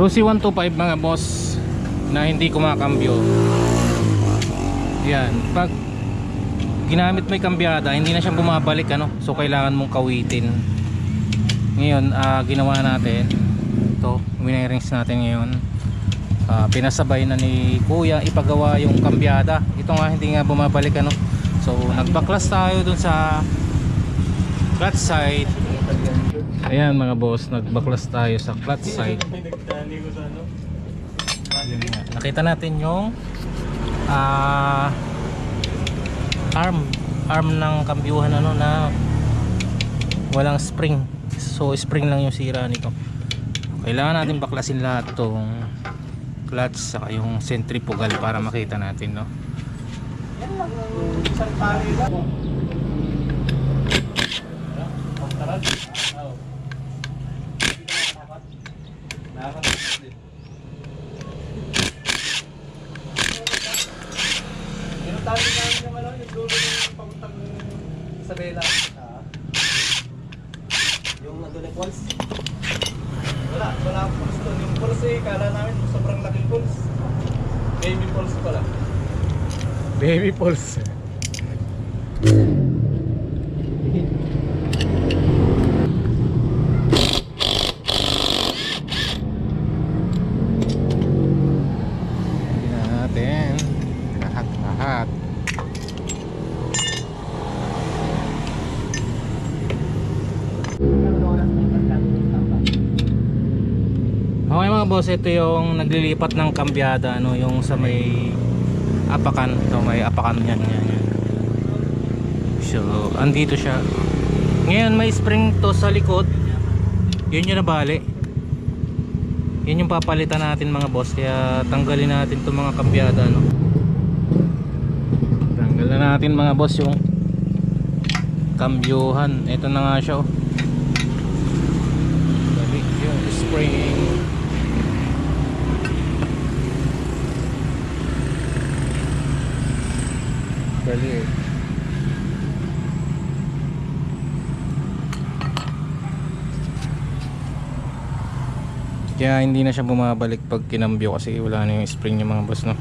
Rusi 125 mga boss na hindi kumakambyo. Yan, pag ginamit mo yung kambyada, hindi na siya bumabalik ano. So kailangan mong kawitin. Ngayon, ah, ginawa natin ito, winirings natin ngayon. Ah, pinasabay na ni Kuya ipagawa yung kambyada. Ito nga hindi nga bumabalik ano. So nagbaklas tayo dun sa clutch side. Ayan mga boss, nagbaklas tayo sa clutch side. Nakita natin yung ah arm arm ng kambyuhan ano na walang spring. So spring lang yung sira nito. Kailangan natin baklasin lahat tong clutch saka yung centrifugal para makita natin no. Tali namin yung ano, yung dulo papuntang Isabela. Ah. Yung yung pulse. Wala, wala akong pulse doon. Yung pulse eh, kala namin sobrang laking pulse. Baby pulse pala. Baby pulse. Tingnan natin lahat-lahat. Okay mga boss, ito yung naglilipat ng kambyada ano, yung sa may apakan, so may apakan yan, yan, yan. So, andito siya. Ngayon may spring to sa likod. Yun yung nabali. Yun yung papalitan natin mga boss, kaya tanggalin natin itong mga kambyada no. Tanggalan natin mga boss yung kambyuhan. Ito na nga siya oh. Balik spring. Balik. Kaya hindi na siya bumabalik pag kinambyo kasi wala na yung spring niya mga boss no.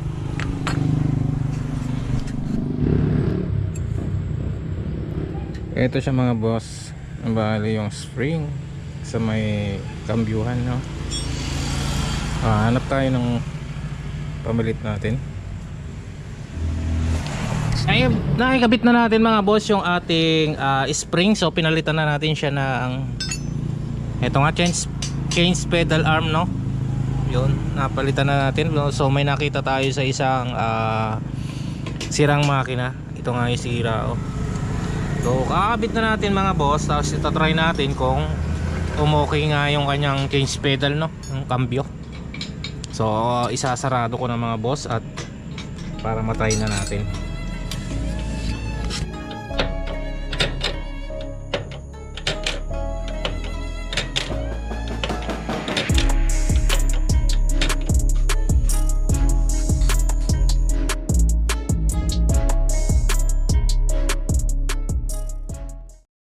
Ito siya mga boss. Bali yung spring sa may kambyuhan no. Ah, hanap tayo ng pamilit natin. Ay, nakikabit na natin mga boss yung ating ah, spring. So pinalitan na natin siya ng ito nga change change pedal arm no? Yun napalitan na natin. So may nakita tayo sa isang ah, sirang makina. Ito nga yung sira oh. so kakabit na natin mga boss. Tapos itatry natin kung umokay nga yung kanyang change pedal no? Yung cambio so isasarado ko na mga boss at para matry na natin